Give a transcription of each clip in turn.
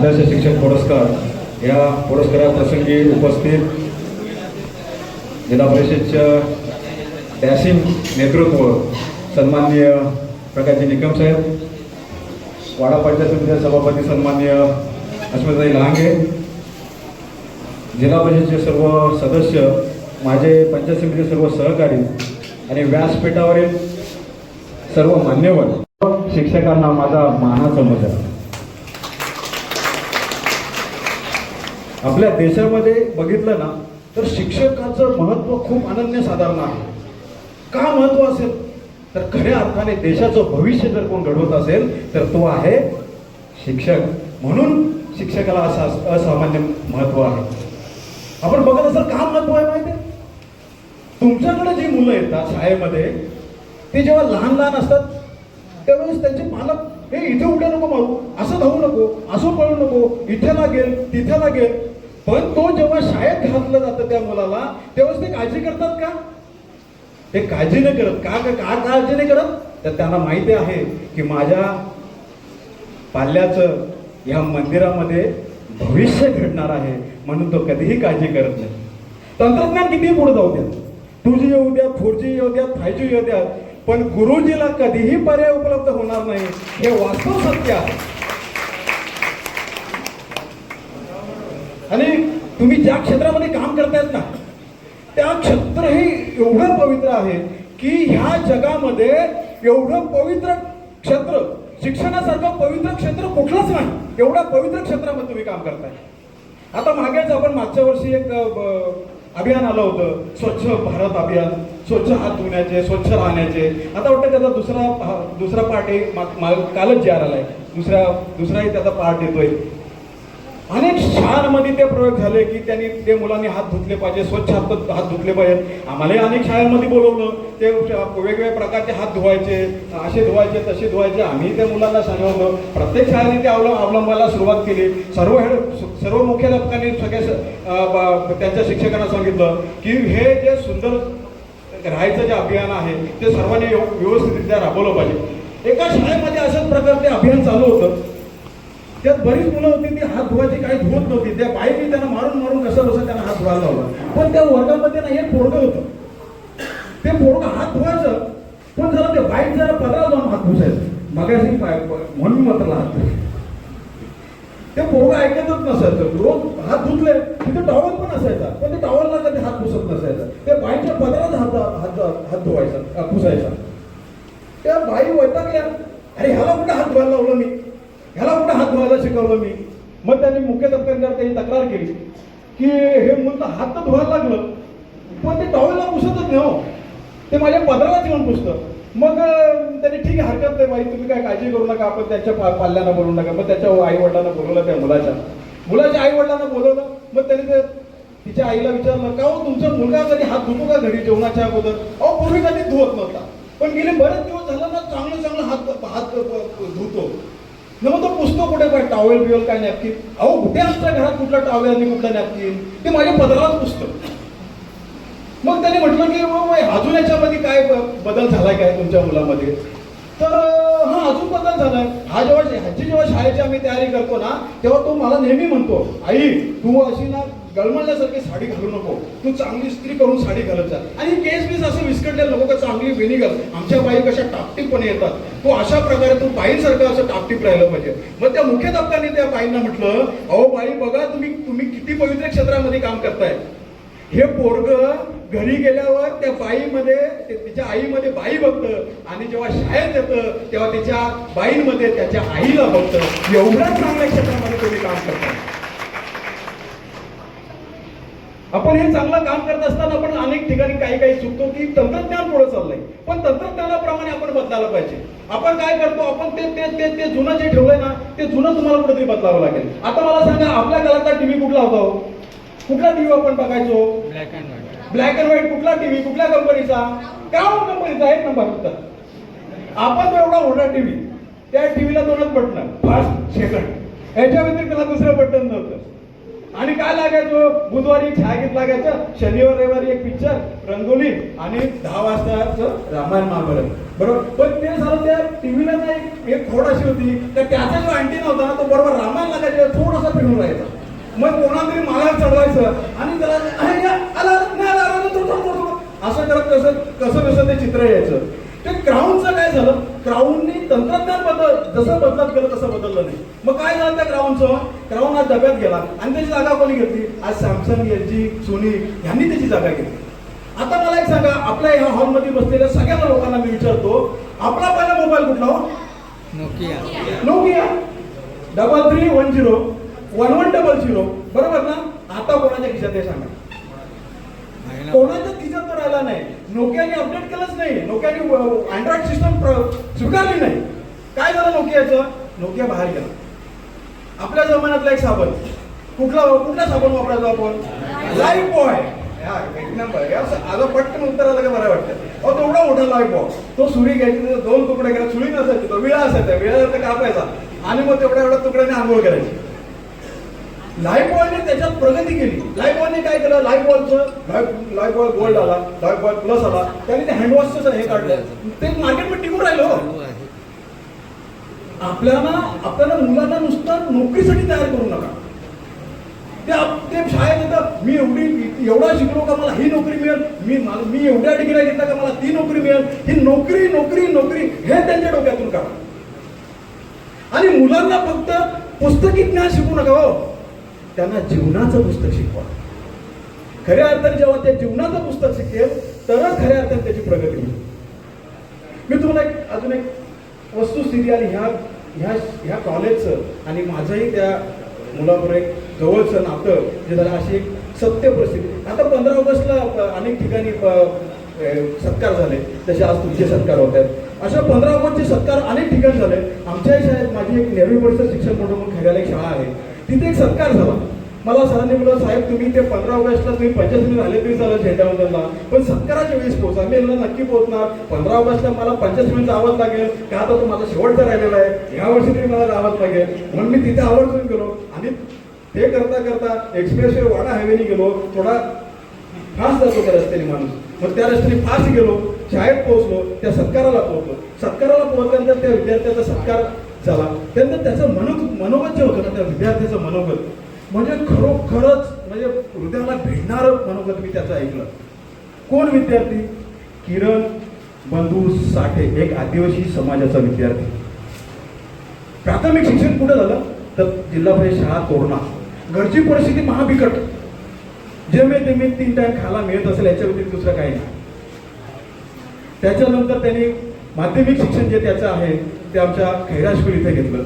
आदर्श शिक्षक पुरस्कार या पुरस्काराप्रसंगी उपस्थित जिल्हा परिषदच्या डॅसिम नेतृत्व सन्माननीय प्रकाशजी निकम साहेब वाडा पंचायत समितीचे सभापती सन्माननीय अस्मिताई लहांगे जिल्हा परिषदचे सर्व सदस्य माझे पंचायत समितीचे सर्व सहकारी आणि व्यासपीठावरील सर्व मान्यवर शिक्षकांना माझा मानाचा मजा. आपल्या देशामध्ये बघितलं ना तर शिक्षकाचं महत्त्व खूप अनन्यसाधारण आहे. का महत्त्व असेल? तर खऱ्या अर्थाने देशाचं भविष्य जर कोण घडवत असेल तर तो आहे शिक्षक. म्हणून शिक्षकाला असं अस- असामान्य महत्त्व आहे. आपण बघत असाल का महत्त्व आहे माहिती आहे? तुमच्याकडे जी मुलं येतात शाळेमध्ये ते जेव्हा लहान लहान असतात त्यावेळेस त्यांचे पालक हे इथे उड्या नको मारू असं धावू नको असं पळू नको इथे लागेल तिथे लागेल. पण तो जेव्हा शाळेत घातलं जातं त्या मुलाला तेव्हाच ते काळजी करतात का? ते काळजी नाही करत. का का काळजी नाही करत? तर त्यांना माहिती आहे की माझ्या पाल्याचं या मंदिरामध्ये भविष्य घडणार आहे म्हणून तो कधीही काळजी करत नाही. तंत्रज्ञान किती पुढे जाऊ द्या. टू जी येऊ द्या फोर जी येऊ द्या फाय जी येऊ द्या पण गुरुजीला कधीही पर्याय उपलब्ध होणार नाही. हे वास्तव सत्य आहे. आणि तुम्ही ज्या क्षेत्रामध्ये काम करतायत ना त्या क्षेत्र हे एवढं पवित्र आहे की ह्या जगामध्ये एवढं पवित्र क्षेत्र शिक्षणासारखं पवित्र क्षेत्र कुठलंच नाही. एवढ्या पवित्र क्षेत्रामध्ये तुम्ही काम करताय. आता मागेच आपण मागच्या वर्षी एक अभियान आलं होतं. स्वच्छ भारत अभियान. स्वच्छ हात धुण्याचे स्वच्छ राहण्याचे. आता वाटतं त्याचा दुसरा दुसरा पार्ट आहे. मा- मा- कालच जे आलाय दुसऱ्या दुसराही त्याचा पार्ट येतोय. अनेक शाळांमध्ये ते प्रयोग झाले की त्यांनी ते मुलांनी हात धुतले पाहिजे स्वच्छ हात हात धुतले पाहिजे. आम्हालाही अनेक शाळांमध्ये बोलवलं ते वेगवेगळ्या प्रकारचे हात धुवायचे असे धुवायचे तसे धुवायचे. आम्ही त्या मुलांना सांगितलं प्रत्येक शाळेने ते अवलं अवलंबायला सुरुवात केली. सर्व हे सर्व मुख्याध्यापकांनी सगळ्या त्यांच्या शिक्षकांना सांगितलं की हे जे सुंदर राहायचं जे अभियान आहे ते सर्वांनी व्यवस्थितरित्या राबवलं पाहिजे. एका शाळेमध्ये अशाच प्रकारचे अभियान चालू होतं. त्यात बरीच मुलं होती ती हात धुवायची काही धुवत नव्हती. त्या बाईने त्यांना मारून मारून कसं कसं त्यांना हात धुवायला लावला. पण त्या वर्गामध्ये ना हे पोरगं होतं. ते पोरगं हात धुवायचं पण जरा ते बाईक जरा पदरा जाऊन हात धुसायचं. मगाशी पाय- म्हणून मात्र हात धुवायचे. ते पोरगं ऐकतच नसायचं. रोज हात धुतले तिथे टॉवल पण असायचा. पण ते टॉवलला कधी हात पुसत नसायचा. ते बाईच्या पदरात हात हात हात धुवायचा पुसायचा. त्या बाई वैतागल्या. अरे ह्याला कुठे हात धुवायला लावलं मी? ह्याला कुठं हात धुवायला शिकवलं मी? मग त्यांनी मुख्य मुख्याध्यापकांकडे त्यांनी तक्रार केली. की हे मुलं हात तर धुवायला लागलं पण ते टॉवेलला पुसतच नाही हो. ते माझ्या पदरालाच येऊन पुसतं. मग त्यांनी ठीक आहे हरकत नाही बाई तुम्ही काय काळजी करू नका आपण त्याच्या पा- पाल्यांना बोलू नका. मग त्याच्या आई वडिलांना बोलवलं त्या मुलाच्या. मुलाच्या आई वडिलांना बोलवलं. मग त्यांनी ते तिच्या आईला विचारलं का हो तुमचा मुलगा कधी हात धुतो का घरी जेवणाच्या अगोदर? अहो पूर्वी कधी धुवत नव्हता. पण गेले बरेच दिवस झालं ना चांगलं चांगलं हात हात धुतो. न मग तो पुसतो कुठे काय टॉवेल बिवेल काय नॅपकिन अहो कुठे असतं घरात कुठलं टॉवेल आणि कुठलं नॅपकिन ते माझ्या पदरालाच पुसतं मग त्याने म्हटलं की अजून याच्यामध्ये काय बदल झालाय काय तुमच्या मुलामध्ये? तर हा अजून बदल झालाय. हा जेव्हा ह्याची जेव्हा शाळेची आम्ही तयारी करतो ना तेव्हा तो मला नेहमी म्हणतो आई तू अशी ना गळमळल्यासारखी साडी घालू नको. तू चांगली स्त्री करून साडी घालत जा. आणि केस बीस असं विस्कटलेलं नको का चांगली विनिगर आमच्या बाई कशा टापटीपणे येतात. तू अशा प्रकारे तू बाईसारखं असं टापटीप राहिलं पाहिजे. मग त्या मुख्याध्यापकांनी त्या बाईंना म्हटलं अहो बाई बघा तुम्ही तुम्ही किती पवित्र क्षेत्रामध्ये काम करताय. हे पोरग घरी गेल्यावर त्या बाईमध्ये तिच्या आईमध्ये बाई बघतं. आणि जेव्हा शाळेत येतं तेव्हा तिच्या बाईंमध्ये त्याच्या आईला बघतं. एवढ्या चांगल्या क्षेत्रामध्ये तुम्ही काम करता आपण हे चांगलं काम करत असताना आपण अनेक ठिकाणी काही काही चुकतो की तंत्रज्ञान पुढे चाललंय. पण तंत्रज्ञानाप्रमाणे आपण बदलायला पाहिजे. आपण काय करतो आपण ते ते ते ते जुनं जे ठेवलंय ना ते जुनं तुम्हाला कुठेतरी बदलावं लागेल. आता मला सांगा आपल्या काळातला टीव्ही कुठला होता हो? कुठला टीव्ही आपण बघायचो? Black and white black and white कुठला टीव्ही? कुठल्या कंपनीचा? काय कंपनीचा? एक नंबर फक्त. आपण एवढा मोठा टीव्ही. त्या टीव्हीला दोनच बटन फास्ट सेकंड याच्या व्यतिरिक्त त्याला दुसरं बटन नव्हतं. आणि काय लागायचं? बुधवारी छायागीत लागायचं. शनिवार रविवारी एक पिक्चर रंगोली आणि दहा वाजताचं रामायण महाभारत. बरोबर? पण ते झालं त्या टीव्हीला ना एक एक खोड अशी होती. तर त्याचा जो अँटीना होता ना तो बरोबर रामायण लागायचं. थोडं राहायचा. मग कोणातरी मला चढवायचं. आणि त्याला या, आला असं करत कसं कसं कसं ते चित्र यायचं. ते क्राऊनचं काय झालं? क्राऊननी तंत्रज्ञान बदल जसं बदलत गेलं तसं बदललं नाही. मग काय झालं त्या क्राऊनचं? क्राऊन आज डब्यात गेला. आणि त्याची जागा कोणी घेतली? आज सॅमसंग एल जी सोनी यांनी त्याची जागा घेतली. आता मला एक सांगा आपल्या ह्या हॉलमध्ये बसलेल्या सगळ्या लोकांना मी विचारतो आपला पहिला मोबाईल कुठला हो? Nokia. Nokia. Double three one zero one one double zero बरोबर ना? आता कोणाच्या खिशात आहे सांगा? कोणाच्या खिशात तर राहिला नाही? नोकियाने अपडेट केलंच नाही. नोकियाने अँड्रॉइड सिस्टम स्वीकारली नाही. काय झालं नोकियाचं? नोकिया बाहेर गेला. आपल्या जमान्यातला एक साबण. कुठला कुठला साबण वापरायचो आपण? लाईफ बॉय एक नंबर असं पटकन उत्तर आलं का बरं वाटतं. अहो तेवढा मोठा लाईफ बॉय तो सुरी घ्यायची दोन तुकडे घ्यायला सुरी नसायची तो विळा असायचा. विळा कापायचा. आणि मग तेवढ्या एवढ्या तुकड्याने आंघोळ करायची. लाईफ बॉयने त्याच्यात प्रगती केली. लाईफ बॉयने काय केलं? लाईफ बॉयचं लाईफ गोल्ड आला लाईफ प्लस आला. त्याने ते हँडवॉशचं हे काढलं. ते मार्केटमध्ये टिकून राहिलो. आपल्याला आपल्याला मुलांना नुसतं नोकरीसाठी तयार करू नका. ते ते शाळेत येतात मी एवढी एवढा शिकलो का मला ही नोकरी मिळेल? मी मी एवढ्या डिग्री घेतल्या का मला ती नोकरी मिळेल? ही नोकरी नोकरी नोकरी हे त्यांच्या डोक्यातून काढा. आणि मुलांना फक्त पुस्तकी ज्ञान शिकू नका हो. त्यांना जीवनाचं पुस्तक शिकवा. खऱ्या अर्थाने जेव्हा ते जीवनाचं पुस्तक शिकेल तरच खऱ्या अर्थाने त्याची प्रगती होईल. मी तुम्हाला एक अजून एक वस्तुस्थिती आणि ह्या ह्या ह्या कॉलेजचं आणि माझंही त्या मुलाबरोबर एक जवळचं नातं जे झालं अशी एक सत्य परिस्थिती. आता पंधरा ऑगस्टला अनेक ठिकाणी सत्कार झाले. जसे आज तुमचे सत्कार होत आहेत. अशा पंधरा ऑगस्टचे सत्कार अनेक ठिकाणी झाले. आमच्याही शाळेत माझी एक नेहमी परिसर शिक्षण मंडळ म्हणून खेळायला एक शाळा आहे. तिथे एक सत्कार झाला. मला सरांनी बोललं साहेब तुम्ही ते पंधरा ऑगस्टला तुम्ही पंचायत झाले तरी चालेल झेंडावंदनला पण सत्काराच्या वेळेस पोहोचा. मी यांना नक्की पोहोचणार. पंधरा ऑगस्टला मला पंचायत आवाज लागेल. का आता तो माझा शेवटचा राहिलेला आहे? या वर्षी तरी मला आवाज लागेल. म्हणून मी तिथे आवर्जून गेलो. आणि ते करता करता एक्सप्रेस वे वाडा हायवेने गेलो. थोडा फास्ट जातो त्या रस्त्याने माणूस. मग त्या रस्त्याने फास्ट गेलो. शाळेत पोहोचलो. त्या सत्काराला पोहोचलो. सत्काराला पोहोचल्यानंतर त्या विद्यार्थ्याचा सत्कार झाला त्यानंतर त्याचं मनो मनोगत जे होतं ना त्या विद्यार्थ्याचं मनोगत म्हणजे खरोखरच म्हणजे हृदयाला भिडणारं मनोगत मी त्याचं ऐकलं. कोण विद्यार्थी? किरण बंधू साठे एक आदिवासी समाजाचा विद्यार्थी. प्राथमिक शिक्षण कुठं झालं? तर जिल्हा परिषद शाळा तोरणा घरची परिस्थिती महाबिकट. जे मे तेमे तीन टाइम खायला मिळत असेल याच्या व्यतिरिक्त दुसरं काही नाही. त्याच्यानंतर त्यांनी माध्यमिक शिक्षण जे त्याचं आहे ते आमच्या खैराशपूर इथे घेतलं.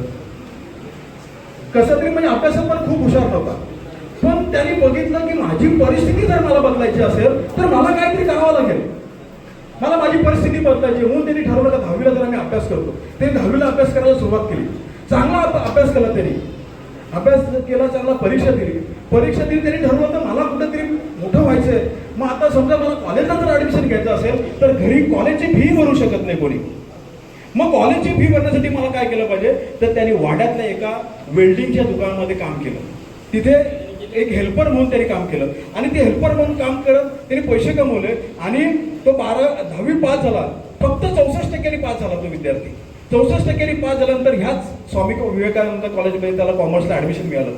कसं तरी म्हणजे अभ्यासात पण खूप हुशार नव्हता. पण त्यांनी बघितलं की माझी परिस्थिती जर मला बदलायची असेल तर मला काहीतरी करावं लागेल. मला माझी परिस्थिती बदलायची म्हणून त्यांनी ठरवलं का दहावीला जर आम्ही अभ्यास करतो. ते दहावीला अभ्यास करायला सुरुवात केली. चांगला अभ्यास केला त्यांनी. अभ्यास केला चांगला परीक्षा दिली. परीक्षा दिली त्यांनी ठरवलं तर मला कुठेतरी मोठं व्हायचंय. मग आता समजा मला कॉलेजला जर ऍडमिशन घ्यायचं असेल तर घरी कॉलेजची फी भरू शकत नाही कोणी. मग कॉलेजची फी भरण्यासाठी मला काय केलं पाहिजे? तर त्यांनी वाड्यातल्या एका वेल्डिंगच्या दुकानामध्ये काम केलं. तिथे एक हेल्पर म्हणून त्यांनी काम केलं. आणि ते हेल्पर म्हणून काम करत त्यांनी पैसे कमवले आणि तो बारा दहावी पास झाला. फक्त चौसष्ट टक्क्यांनी पास झाला तो विद्यार्थी. चौसष्ट टक्क्यांनी पास झाल्यानंतर ह्याच स्वामी विवेकानंद कॉलेजमध्ये त्याला कॉमर्सला ॲडमिशन मिळालं.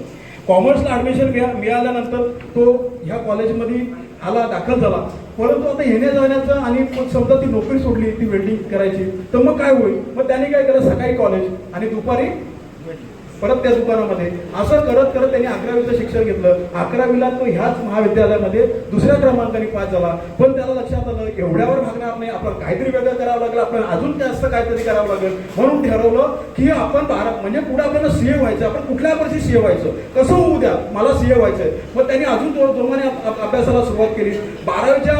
कॉमर्सला ॲडमिशन मिळाल्यानंतर तो ह्या कॉलेजमध्ये आला दाखल झाला. परंतु आता येण्या जाण्याचं आणि मग समजा ती नोकरी सोडली ती वेल्डिंग करायची तर मग काय होईल? मग त्याने काय केलं? सकाळी कॉलेज आणि दुपारी परत त्या दुकानामध्ये. असं करत करत त्यांनी अकरावीचं शिक्षण घेतलं. अकरावीला तो ह्याच महाविद्यालयामध्ये दुसऱ्या क्रमांकाने पास झाला. पण त्याला लक्षात आलं एवढ्यावर भागणार नाही. आपण काहीतरी वेगळं करावं लागलं. आपल्याला अजून जास्त काहीतरी करावं लागेल. म्हणून ठरवलं की आपण बारा म्हणजे पुढे आपल्याला सीए व्हायचं. आपण कुठल्या वर्षी सीए व्हायचं? कसं होऊ द्या? मला सीए व्हायचंय. मग त्यांनी अजून जोमाने अभ्यासाला सुरुवात केली. बारावीच्या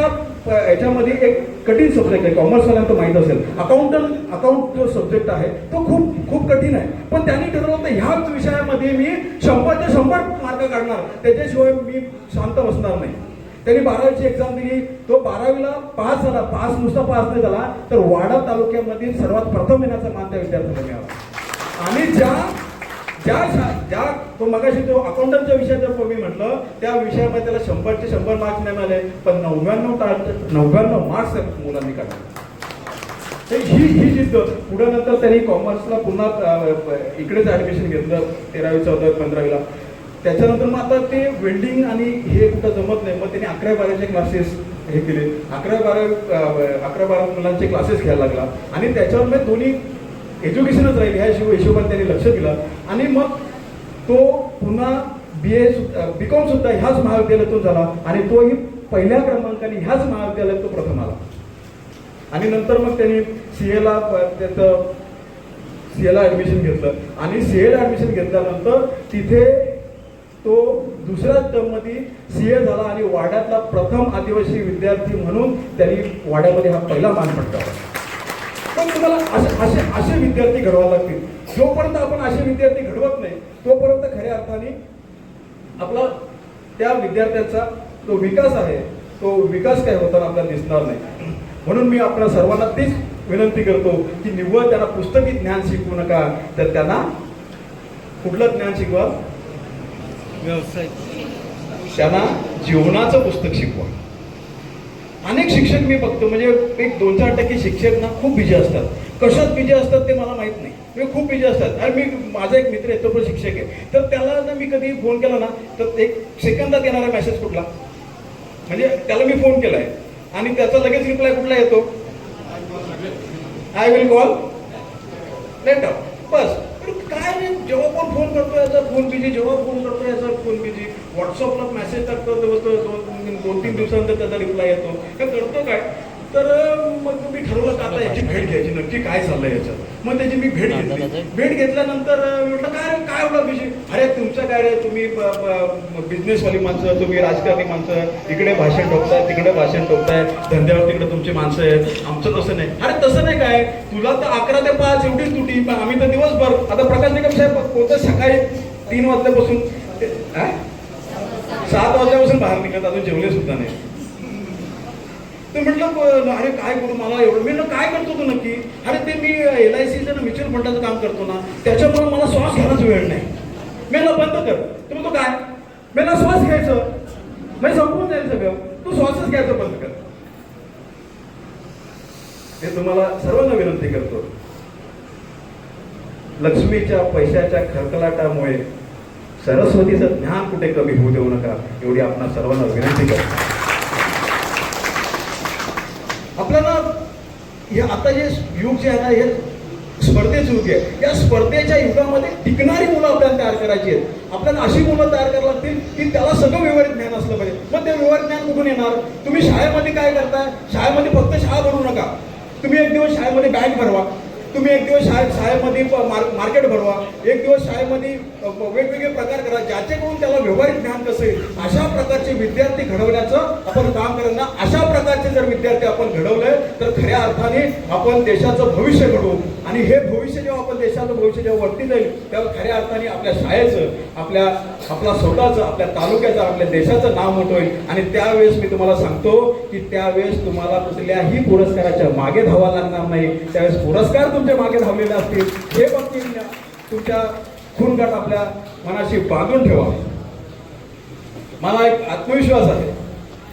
याच्यामध्ये एक कठीण सब्जेक्ट आहे. कॉमर्सवाल्यांना माहीत असेल. अकाउंटंट अकाउंट जो सब्जेक्ट आहे तो खूप खूप कठीण आहे. पण त्यांनी ठरवलं होतं ह्याच विषयामध्ये मी शंभरच्या शंभर मार्क काढणार. त्याच्याशिवाय मी शांत बसणार नाही. त्यांनी बारावीची एक्झाम दिली. तो बारावीला पास झाला. पास नुसता पास नाही झाला. तर वाडा तालुक्यामधील सर्वात प्रथम येण्याचा मान त्या विद्यार्थ्यांना मिळाला. आणि ज्या ज्या ज्या तो मगाशी तो अकाउंटंटच्या विषयाचं मी म्हटलं त्या विषयामध्ये त्याला शंभरचे शंभर मार्क्स नाही मिळाले पण नव्याण्णव टा- नव्याण्णव मार्क्स मुलांनी काढले. ही ही जिद्द पुढे नंतर त्यांनी कॉमर्सला पुन्हा इकडेच ऍडमिशन घेतलं तेरावी चौदावी पंधरावीला. त्याच्यानंतर मग आता ते वेल्डिंग आणि हे कुठं जमत नाही मग त्यांनी अकरा बाराचे क्लासेस हे केले. अकरा बारा अकरा बारा मुलांचे क्लासेस घ्यायला लागला. आणि त्याच्यावर मग दोन्ही एज्युकेशनच राहील ह्या शिव हिशोबाने त्यांनी लक्ष दिलं. आणि मग तो पुन्हा बी ए बी कॉम सुद्धा ह्याच महाविद्यालयातून झाला आणि तोही पहिल्या क्रमांकाने ह्याच महाविद्यालयात तो प्रथम आला. आणि नंतर मग त्यांनी सी एला त्याचं सी एला ॲडमिशन घेतलं. आणि सी एला ॲडमिशन घेतल्यानंतर तिथे तो दुसऱ्या टर्ममध्ये सी ए झाला आणि वाड्यातला प्रथम आदिवासी विद्यार्थी म्हणून त्यांनी वाड्यामध्ये हा पहिला मान पटकावला. पण तुम्हाला असे असे असे विद्यार्थी घडवावे लागतील. जोपर्यंत आपण असे विद्यार्थी घडवत नाही तोपर्यंत खऱ्या अर्थाने आपला त्या विद्यार्थ्याचा जो विकास आहे तो विकास काय होताना आपल्याला दिसणार नाही. म्हणून मी आपल्या सर्वांना तीच विनंती करतो की निव्वळ त्यांना पुस्तकी ज्ञान शिकवू नका तर त्यांना कुठलं ज्ञान शिकवा? व्यवसाय. त्यांना जीवनाचं पुस्तक शिकवा. अनेक शिक्षक मी बघतो म्हणजे एक दोन चार टक्के शिक्षक ना खूप बिझी असतात. कशात बिझी असतात ते मला माहीत नाही. ते खूप बिझी असतात. आणि मी माझा एक मित्र आहे तो पण शिक्षक आहे. तर त्याला ना मी कधी फोन केला ना तर एक सेकंदात येणारा मेसेज कुठला? म्हणजे त्याला मी फोन केलाय. आणि त्याचा लगेच रिप्लाय कुठला येतो? आय विल कॉल लेटर बस. काय नाही जेव्हा पण फोन करतो याचा फोन बिझी जेव्हा फोन करतो याचा फोन बिझी व्हॉट्सअपला मेसेज टाकतो दोन दोन तीन दिवसानंतर त्याचा रिप्लाय येतो. हे करतो काय? तर मग मी ठरवलं का आता याची भेट घ्यायची नक्की काय चाललंय याच्यात. मग त्याची मी भेट घेतली. भेट घेतल्यानंतर म्हटलं काय काय एवढा बिझी अरे तुमचं काय रे तुम्ही बिझनेसवाली माणसं तुम्ही राजकारणी माणसं इकडे भाषण ठोकताय तिकडे भाषण ठोकताय धंद्यावर तिकडे तुमची माणसं आहेत आमचं तसं नाही. अरे तसं नाही काय? तुला तर अकरा ते पाच एवढीच तुटी पण आम्ही तर दिवसभर आता प्रकाश निकम साहेब कोणतं सकाळी तीन वाजल्यापासून? सात वाजल्यापासून बाहेर निघत अजून जेवले सुद्धा नाही. ते म्हटलं अरे काय करू मला एवढं मी काय करतो तू नक्की? अरे ते मी एल आय सीचं ना म्युच्युअल फंडाचं काम करतो ना त्याच्यामुळे मला श्वास घ्यायलाच वेळ नाही. मी बंद कर. तू म्हणतो काय? मी श्वास घ्यायचं. म्हणजे संपून जाईल सगळं. तू श्वासच घ्यायचं बंद कर. हे तुम्हाला सर्वांना विनंती करतो. लक्ष्मीच्या पैशाच्या खरकलाटामुळे सरस्वतीचं ज्ञान कुठे कमी होऊ देऊ नका एवढी आपणा सर्वांना विनंती करतो. आपल्याला हे आता जे युग जे आहे ना हे स्पर्धेचं युग आहे. या स्पर्धेच्या युगामध्ये टिकणारी मुलं आपल्याला तयार करायची आहेत. आपल्याला अशी मुलं तयार करावी लागतील की त्याला सगळं व्यवहारिक ज्ञान असलं पाहिजे. मग ते व्यवहारिक ज्ञान कुठून येणार? तुम्ही शाळेमध्ये काय करताय? शाळेमध्ये फक्त शाळा भरू नका. तुम्ही एक दिवस शाळेमध्ये बँक भरवा. तुम्ही एक दिवस शाळेत शाळेमध्ये मार्केट भरवा. एक दिवस शाळेमध्ये वेगवेगळे प्रकार करा. ज्याच्याकडून त्याला व्यवहारिक ज्ञान कसं येईल? अशा प्रकारचे विद्यार्थी घडवण्याचं आपण काम करणार. अशा प्रकारचे जर विद्यार्थी आपण घडवले तर खऱ्या अर्थाने आपण देशाचं भविष्य घडवू. आणि हे भविष्य जेव्हा आपण देशाचं भविष्य जेव्हा वरती जाईल तेव्हा खऱ्या अर्थाने आपल्या शाळेचं आपल्या आपला स्वतःचं आपल्या तालुक्याचं आपल्या देशाचं नाव मोठं होईल. आणि त्यावेळेस मी तुम्हाला सांगतो की त्यावेळेस तुम्हाला कुठल्याही पुरस्काराच्या मागे धावा लागणार नाही. त्यावेळेस पुरस्कार तुमच्या मागे धावलेले असतील हे बघतील तुमच्या खूनगाठ आपल्या मनाशी बांधून ठेवा. मला एक आत्मविश्वास आहे.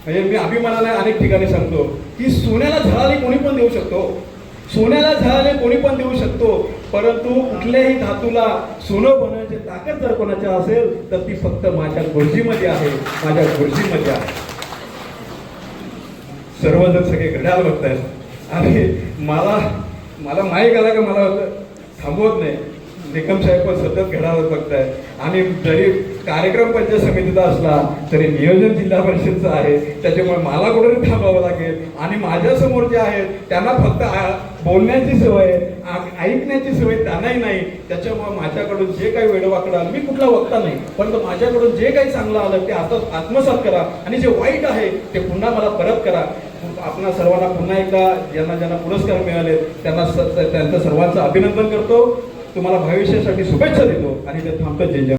म्हणजे मी अभिमानाने अनेक ठिकाणी सांगतो की सोन्याला झळाले कोणी पण देऊ शकतो. सोन्याला झळाले कोणी पण देऊ शकतो. परंतु कुठल्याही धातूला सोनं बनवण्याची ताकद जर कोणाच्या असेल तर ती फक्त माझ्या गुरुजीमध्ये आहे. माझ्या गुरुजीमध्ये आहे. सर्वजण सगळे घड्याळ बघतायत. आणि मला मला माहीत आला का मला थांबवत नाही. निकम साहेब पण सतत घड्याळच बघताय आणि जरी कार्यक्रम पंचायत समितीचा असला तरी नियोजन जिल्हा परिषदचं आहे. त्याच्यामुळे मला कुठेतरी थांबावं लागेल. आणि माझ्यासमोर जे आहेत त्यांना फक्त बोलण्याची सवय ऐकण्याची सवय त्यांनाही नाही. त्याच्यामुळे माझ्याकडून जे काही वेळवाकडं आलं मी कुठला वक्ता नाही. पण माझ्याकडून जे काही चांगलं आलं ते आता आत्मसात करा. आणि जे वाईट आहे ते पुन्हा मला परत करा. आपणा सर्वांना पुन्हा एकदा ज्यांना ज्यांना पुरस्कार मिळाले त्यांना त्यांचं सर्वांचं अभिनंदन करतो. तुम्हाला भविष्यासाठी शुभेच्छा देतो आणि ते थांबतो जय जय